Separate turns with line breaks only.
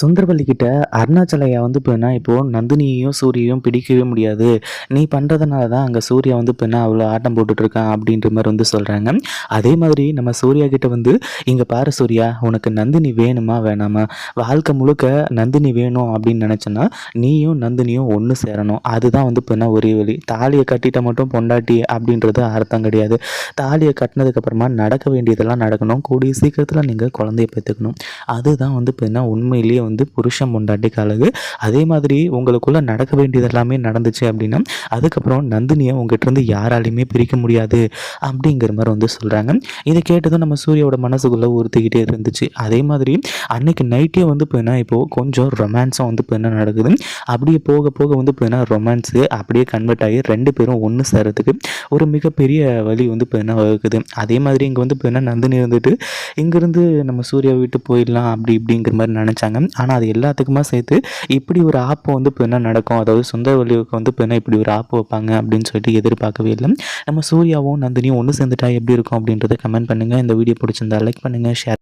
சுந்தரவல்லி கிட்ட அருணாச்சலையா வந்து இப்போனா இப்போது நந்தினியையும் சூரியையும் பிடிக்கவே முடியாது. நீ பண்ணுறதுனால தான் அங்கே சூர்யா வந்து இப்போ அவ்வளோ ஆட்டம் போட்டுட்ருக்கான் அப்படின்ற மாதிரி வந்து சொல்கிறாங்க அதே மாதிரி நம்ம சூர்யா கிட்ட வந்து இங்கே பாரு சூர்யா உனக்கு நந்தினி வேணுமா வேணாமா? வாழ்க்கை முழுக்க நந்தினி வேணும் அப்படின்னு நினச்சோன்னா நீயும் நந்தினியும் ஒன்று சேரணும். அதுதான் வந்து இப்போ ஒரே வழி. தாலியை கட்டிட்ட மட்டும் பொண்டாட்டி அப்படின்றது அர்த்தம் கிடையாது. தாலியை கட்டினதுக்கப்புறமா நடக்க வேண்டியதெல்லாம் நடக்கணும். கூடிய சீக்கிரத்தில் நீங்கள் குழந்தைய பெற்றுக்கணும். அதுதான் வந்து இப்போ உண்மையிலேயே வந்து புருஷன் பொண்டாட்டிக்கு அழகு. அதே மாதிரி உங்களுக்குள்ளே நடக்க வேண்டியது எல்லாமே நடந்துச்சு அப்படின்னா அதுக்கப்புறம் நந்தினியை உங்ககிட்டருந்து யாராலையுமே பிரிக்க முடியாது அப்படிங்கிற மாதிரி வந்து சொல்கிறாங்க இதை கேட்டதும் நம்ம சூரியோட மனசுக்குள்ளே உறுத்திக்கிட்டே இருந்துச்சு. அதே மாதிரி அன்னைக்கு நைட்டே வந்து இப்போ என்ன இப்போது கொஞ்சம் ரொமான்ஸும் வந்து இப்போ என்ன நடக்குது. அப்படியே போக போக வந்து இப்போ என்ன ரொமான்ஸு அப்படியே கன்வெர்ட் ஆகி ரெண்டு பேரும் ஒன்று சேர்றதுக்கு ஒரு மிகப்பெரிய வழி வந்து இப்போ என்ன வகுக்குது. அதே மாதிரி இங்கே வந்து இப்போ என்ன நந்தினி வந்துட்டு இங்கேருந்து நம்ம சூர்யா விட்டு போயிடலாம் அப்படி இப்படிங்கிற மாதிரி நினச்சாங்க. ஆனால் அது எல்லாத்துக்குமே சேர்த்து இப்படி ஒரு ஆப்பு வந்து இப்போ என்ன நடக்கும்? அதாவது சுந்தரவல்லிவுக்கு வந்து இப்போ என்ன இப்படி ஒரு ஆப்பு வைப்பாங்க? அப்படின்னு சொல்லிட்டு எதிர்பார்க்கவே இல்லை. நம்ம சூர்யாவும் நந்தினியும் ஒன்று சேர்ந்துட்டா எப்படி இருக்கும் அப்படின்றத கமெண்ட் பண்ணுங்கள் இந்த வீடியோ பிடிச்சிருந்தா லைக் பண்ணுங்கள் ஷேர்